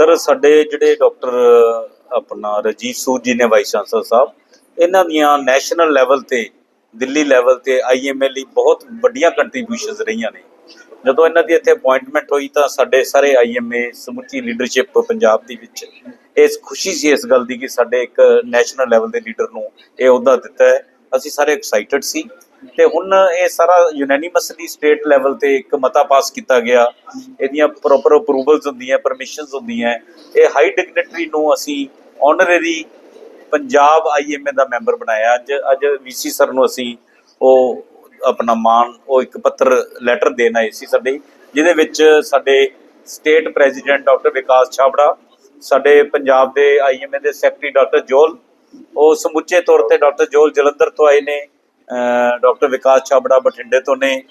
Sir, ਸਾਡੇ ਜਿਹੜੇ doctor, ਆਪਣਾ ਰਜੀਤ ਸੂਦ ਜੀ ਨੇ ਵਾਈਸ ਚਾਂਸਲਰ ਸਾਹਿਬ, ਇਹਨਾਂ ਦੀਆਂ ਨੈਸ਼ਨਲ ਲੈਵਲ ਤੇ, ਦਿੱਲੀ ਲੈਵਲ ਤੇ ਆਈਐਮਏ ਲਈ ਬਹੁਤ ਵੱਡੀਆਂ ਕੰਟਰੀਬਿਊਸ਼ਨਸ ਰਹੀਆਂ ਨੇ। ਜਦੋਂ ਇਹਨਾਂ ਦੀ ਇੱਥੇ ਅਪਾਇੰਟਮੈਂਟ ਹੋਈ ਤਾਂ ਸਾਡੇ ਸਾਰੇ ਆਈਐਮਏ ਸਮੁੱਚੀ ਲੀਡਰਸ਼ਿਪ ਪੰਜਾਬ ਦੀ ਵਿੱਚ, ਇਸ ਖੁਸ਼ੀ ਸੀ ਇਸ ਗੱਲ ਦੀ ਕਿ ਸਾਡੇ ਇੱਕ ਨੈਸ਼ਨਲ ਲੈਵਲ ਦੇ ਲੀਡਰ ਨੂੰ ਇਹ ਅਹੁਦਾ ਦਿੱਤਾ ਹੈ। ਅਸੀਂ ਸਾਰੇ ਐਕਸਾਈਟਡ ਸੀ। ਤੇ ਹੁਣ ਇਹ ਸਾਰਾ ਯੂਨੈਨਿਮਸਲੀ ਸਟੇਟ ਲੈਵਲ ਤੇ ਇੱਕ ਮਤਾ ਪਾਸ ਕੀਤਾ ਗਿਆ। ਇਹਦੀਆਂ ਪ੍ਰੋਪਰ ਅਪਰੂਵਲਸ ਹੁੰਦੀਆਂ ਪਰਮਿਸ਼ਨਸ ਹੁੰਦੀਆਂ। ਇਹ ਹਾਈ ਡਿਗਨਿਟਰੀ ਨੂੰ ਅਸੀਂ ਆਨਰੇਰੀ ਪੰਜਾਬ ਆਈਐਮਏ ਦਾ ਮੈਂਬਰ ਬਣਾਇਆ। ਅੱਜ ਅੱਜ ਵੀਸੀ ਸਰ ਨੂੰ ਅਸੀਂ ਉਹ ਆਪਣਾ ਮਾਨ ਉਹ ਇੱਕ ਪੱਤਰ ਲੈਟਰ ਦੇਣ ਆਏ ਸੀ ਸਾਡੇ। ਜਿਹਦੇ ਵਿੱਚ ਸਾਡੇ state president doctor Vikas Chhabra, ਸਾਡੇ ਪੰਜਾਬ ਦੇ ਆਈਐਮਏ ਦੇ ਸੈਕਟਰੀ ਡਾਕਟਰ ਜੋਲ, ਉਹ ਸਮੁੱਚੇ ਤੌਰ ਤੇ ਡਾਕਟਰ ਜੋਲ ਜਲੰਧਰ ਤੋਂ ਆਏ ਨੇ। ਡਾਕਟਰ ਵਿਕਾਸ ਛਾਬੜਾ ਬਠਿੰਡੇ ਤੋਂ ਨੇ।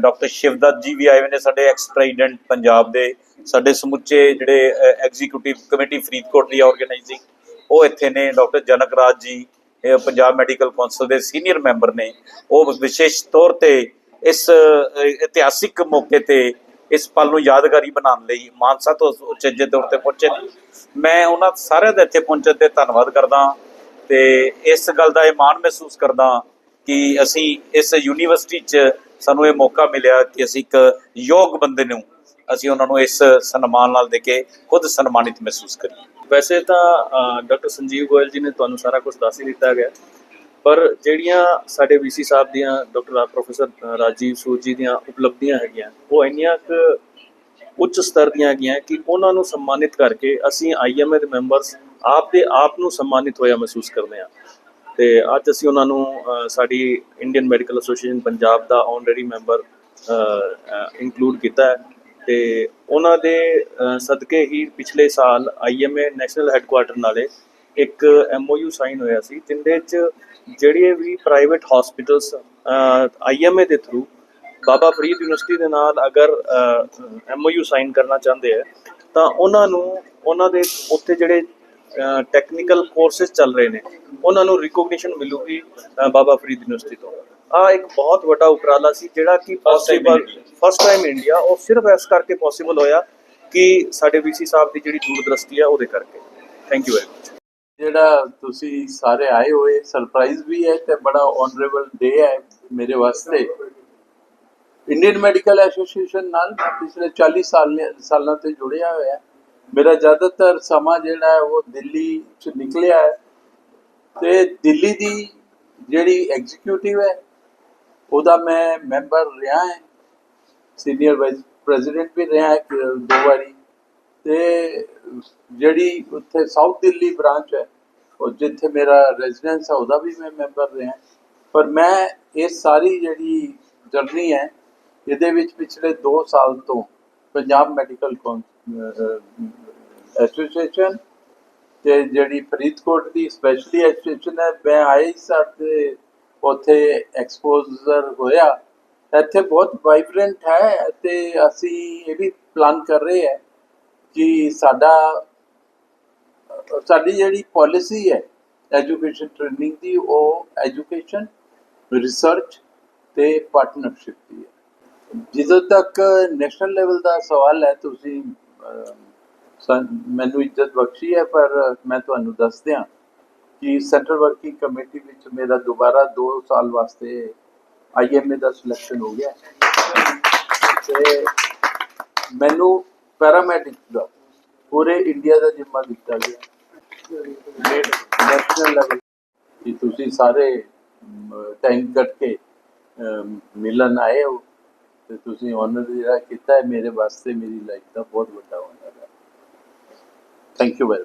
ਡਾਕਟਰ ਸ਼ਿਵਦੱਤ ਜੀ ਵੀ ਆਏ ਹੋਏ ਨੇ ਸਾਡੇ ਐਕਸ ਪ੍ਰੈਜ਼ੀਡੈਂਟ ਪੰਜਾਬ ਦੇ। ਸਾਡੇ ਸਮੁੱਚੇ ਜਿਹੜੇ ਐਗਜ਼ੀਕਿਊਟਿਵ ਕਮੇਟੀ ਫਰੀਦਕੋਟ ਦੀ ਆਰਗੇਨਾਈਜ਼ਿੰਗ ਉਹ ਇੱਥੇ ਨੇ। Doctor Janak Raj ji Punjab medical council ਦੇ ਸੀਨੀਅਰ ਮੈਂਬਰ ਨੇ। ਉਹ ਵਿਸ਼ੇਸ਼ ਤੌਰ ਤੇ ਇਸ ਇਤਿਹਾਸਿਕ ਮੌਕੇ ਤੇ ਇਸ ਪਲ ਨੂੰ ਯਾਦਗਾਰੀ ਬਣਾਉਣ ਲਈ ਮਾਨਸਾ ਤੋਂ ਉਚੇਜੇ ਤੌਰ ਤੇ ਪਹੁੰਚੇ ਨੇ। ਮੈਂ ਉਹਨਾਂ ਸਾਰਿਆਂ ਦੇ ਇੱਥੇ ਪਹੁੰਚਣ ਤੇ ਧੰਨਵਾਦ ਕਰਦਾ ਤੇ ਇਸ ਗੱਲ ਦਾ ਇਹ ਮਾਣ ਮਹਿਸੂਸ ਕਰਦਾ ਕਿ ਅਸੀਂ ਇਸ ਯੂਨੀਵਰਸਿਟੀ 'ਚ ਸਾਨੂੰ ਇਹ ਮੌਕਾ ਮਿਲਿਆ ਕਿ ਅਸੀਂ ਇੱਕ ਯੋਗ ਬੰਦੇ ਨੂੰ ਅਸੀਂ ਉਹਨਾਂ ਨੂੰ ਇਸ ਸਨਮਾਨ ਨਾਲ ਦੇ ਕੇ ਖੁਦ ਸਨਮਾਨਿਤ ਮਹਿਸੂਸ ਕਰੀਏ। ਵੈਸੇ ਤਾਂ ਡਾਕਟਰ ਸੰਜੀਵ ਗੋਇਲ ਜੀ ਨੇ ਤੁਹਾਨੂੰ ਸਾਰਾ ਕੁਝ ਦੱਸ ਹੀ ਦਿੱਤਾ ਗਿਆ, ਪਰ ਜਿਹੜੀਆਂ ਸਾਡੇ ਵੀਸੀ ਸਾਹਿਬ ਦੀਆਂ, ਡਾਕਟਰ ਪ੍ਰੋਫੈਸਰ ਰਾਜੀਵ ਸੂਰ ਜੀ ਦੀਆਂ ਉਪਲਬਧੀਆਂ ਹੈਗੀਆਂ, ਉਹ ਇੰਨੀਆਂ ਕੁ ਉੱਚ ਸਤਰ ਦੀਆਂ ਹੈਗੀਆਂ ਕਿ ਉਹਨਾਂ ਨੂੰ ਸਨਮਾਨਿਤ ਕਰਕੇ ਅਸੀਂ ਆਈਐਮਏ ਦੇ ਮੈਂਬਰਸ ਆਪ ਦੇ ਆਪ ਨੂੰ ਸਨਮਾਨਿਤ ਹੋਇਆ ਮਹਿਸੂਸ ਕਰਦੇ ਹਾਂ। ਤੇ ਅੱਜ ਅਸੀਂ ਉਹਨਾਂ ਨੂੰ ਸਾਡੀ ਇੰਡੀਅਨ ਮੈਡੀਕਲ ਐਸੋਸੀਏਸ਼ਨ ਪੰਜਾਬ ਦਾ ਆਨਰੇਰੀ ਮੈਂਬਰ ਇਨਕਲੂਡ ਕੀਤਾ ਹੈ। ਤੇ ਉਹਨਾਂ ਦੇ ਸਦਕੇ ਹੀ ਪਿਛਲੇ ਸਾਲ ਆਈਐਮਏ ਨੈਸ਼ਨਲ ਹੈੱਡਕੁਆਰਟਰ ਨਾਲੇ ਇੱਕ ਐਮਓਯੂ ਸਾਈਨ ਹੋਇਆ ਸੀ, ਜਿੰਦੇ ਚ ਜਿਹੜੇ ਵੀ ਪ੍ਰਾਈਵੇਟ ਹਸਪੀਟਲਸ ਆਈਐਮਏ ਦੇ ਥਰੂ ਬਾਬਾ ਫਰੀਦ ਯੂਨੀਵਰਸਿਟੀ ਦੇ ਨਾਲ ਅਗਰ ਐਮਓਯੂ ਸਾਈਨ ਕਰਨਾ ਚਾਹੁੰਦੇ ਆ, ਤਾਂ ਉਹਨਾਂ ਨੂੰ, ਉਹਨਾਂ ਦੇ ਉੱਥੇ ਜਿਹੜੇ ਟੈਕਨੀਕਲ ਕੋਰਸਸ ਚੱਲ ਰਹੇ ਨੇ। ਉਹਨਾਂ ਨੂੰ ਰਿਕੋਗਨੀਸ਼ਨ ਮਿਲੂਗੀ ਬਾਬਾ ਫਰੀਦ ਯੂਨੀਵਰਸਿਟੀ ਤੋਂ। ਆ ਇੱਕ ਬਹੁਤ ਵੱਡਾ ਉਪਰਾਲਾ ਸੀ ਜਿਹੜਾ ਕਿ ਪੋਸੀਬਲ ਫਸਟ ਟਾਈਮ ਇੰਡੀਆ ਉਹ ਸਿਰਫ ਇਸ ਕਰਕੇ ਪੋਸੀਬਲ ਹੋਇਆ ਕਿ ਸਾਡੇ ਵੀਸੀ ਸਾਹਿਬ ਦੀ ਜਿਹੜੀ ਦੂਰਦ੍ਰਿਸ਼ਟੀ ਆ ਉਹਦੇ ਕਰਕੇ। ਥੈਂਕ ਯੂ ਵੈਰੀ ਮਚ ਜਿਹੜਾ ਤੁਸੀਂ ਸਾਰੇ ਆਏ ਹੋਏ ਸਰਪ੍ਰਾਈਜ਼ ਵੀ ਹੈ ਤੇ ਬੜਾ ਆਨਰੇਬਲ ਡੇ ਹੈ ਮੇਰੇ ਵਾਸਤੇ। ਇੰਡੀਅਨ ਮੈਡੀਕਲ ਐਸੋਸੀਏਸ਼ਨ ਨਾਲ ਪਿਛਲੇ 40 ਸਾਲ ਸਾਲਾਂ ਤੋਂ ਜੁੜਿਆ ਹੋਇਆ। ਮੇਰਾ ਜ਼ਿਆਦਾਤਰ ਸਮਾਂ ਜਿਹੜਾ ਹੈ ਉਹ ਦਿੱਲੀ ਚ ਨਿਕਲਿਆ ਹੈ ਤੇ ਦਿੱਲੀ ਦੀ ਜਿਹੜੀ ਐਗਜ਼ੀਕਿਊਟਿਵ ਹੈ, ਉਹਦਾ ਮੈਂ ਮੈਂਬਰ ਰਿਹਾ ਹਾਂ। ਸੀਨੀਅਰ ਵਾਈਸ ਪ੍ਰੈਜ਼ੀਡੈਂਟ ਵੀ ਰਿਹਾ ਦੋ ਵਾਰੀ। ਤੇ ਜਿਹੜੀ ਉੱਥੇ ਸਾਊਥ ਦਿੱਲੀ ਬ੍ਰਾਂਚ ਹੈ, ਉਹ ਜਿੱਥੇ ਮੇਰਾ ਰੈਜ਼ੀਡੈਂਸ ਹੈ, ਉਹਦਾ ਵੀ ਮੈਂ ਮੈਂਬਰ ਰਿਹਾ ਪਰ ਮੈਂ ਇਹ ਸਾਰੀ ਜਿਹੜੀ ਜਰਨੀ ਹੈ, ਇਹਦੇ ਵਿੱਚ ਪਿਛਲੇ 2 ਸਾਲ ਤੋਂ ਪੰਜਾਬ ਮੈਡੀਕਲ ਐਸੋਸੀਏਸ਼ਨ ਤੇ ਜਿਹੜੀ ਫਰੀਦਕੋਟ ਦੀ ਸਪੈਸ਼ਲੀ ਐਸੋਸੀਏਸ਼ਨ ਹੈ, ਮੈਂ ਆਈ ਸਾਡੇ ਉੱਥੇ ਐਕਸਪੋਜ਼ਰ ਹੋਇਆ। ਇੱਥੇ ਬਹੁਤ ਵਾਈਬ੍ਰੈਂਟ ਹੈ ਤੇ ਅਸੀਂ ਇਹ ਵੀ ਪਲਾਨ ਕਰ ਰਹੇ ਹਾਂ ਕਿ ਸਾਡਾ, ਸਾਡੀ ਜਿਹੜੀ ਪਾਲਿਸੀ ਹੈ ਐਜੂਕੇਸ਼ਨ ਟ੍ਰੇਨਿੰਗ ਦੀ, ਉਹ ਐਜੂਕੇਸ਼ਨ ਰਿਸਰਚ ਤੇ ਪਾਰਟਨਰਸ਼ਿਪ ਦੀ ਹੈ। ਜਦੋਂ ਤੱਕ ਨੈਸ਼ਨਲ ਲੈਵਲ ਦਾ ਸਵਾਲ ਹੈ, ਤੁਸੀਂ ਮੈਨੂੰ ਇੱਜ਼ਤ ਬਖਸ਼ੀ ਹੈ, ਪਰ ਮੈਂ ਤੁਹਾਨੂੰ ਦੱਸ ਦਿਆਂ ਕਿ ਸੈਂਟਰਲ ਵਰਕਿੰਗ ਕਮੇਟੀ ਵਿੱਚ ਮੇਰਾ ਦੁਬਾਰਾ 2 ਸਾਲ ਵਾਸਤੇ ਆਈਐਮਏ ਦਾ ਸਿਲੈਕਸ਼ਨ ਹੋ ਗਿਆ ਤੇ ਮੈਨੂੰ ਪੈਰਾਮੈਡਿਕ ਦਾ ਪੂਰੇ ਇੰਡੀਆ ਦਾ ਜ਼ਿੰਮਾ ਦਿੱਤਾ ਗਿਆ ਨੈਸ਼ਨਲ ਲੈਵਲ ਕਿ ਤੁਸੀਂ ਸਾਰੇ ਟਾਈਮ ਕੱਟ ਕੇ ਮਿਲਣ ਆਏ ਹੋ। ਤੇ ਤੁਸੀਂ ਆਨਰ ਜਿਹੜਾ ਕੀਤਾ ਹੈ ਮੇਰੇ ਵਾਸਤੇ ਮੇਰੀ ਲਾਈਫ ਦਾ ਬਹੁਤ ਵੱਡਾ ਆਨਰ ਹੈ। Thank you very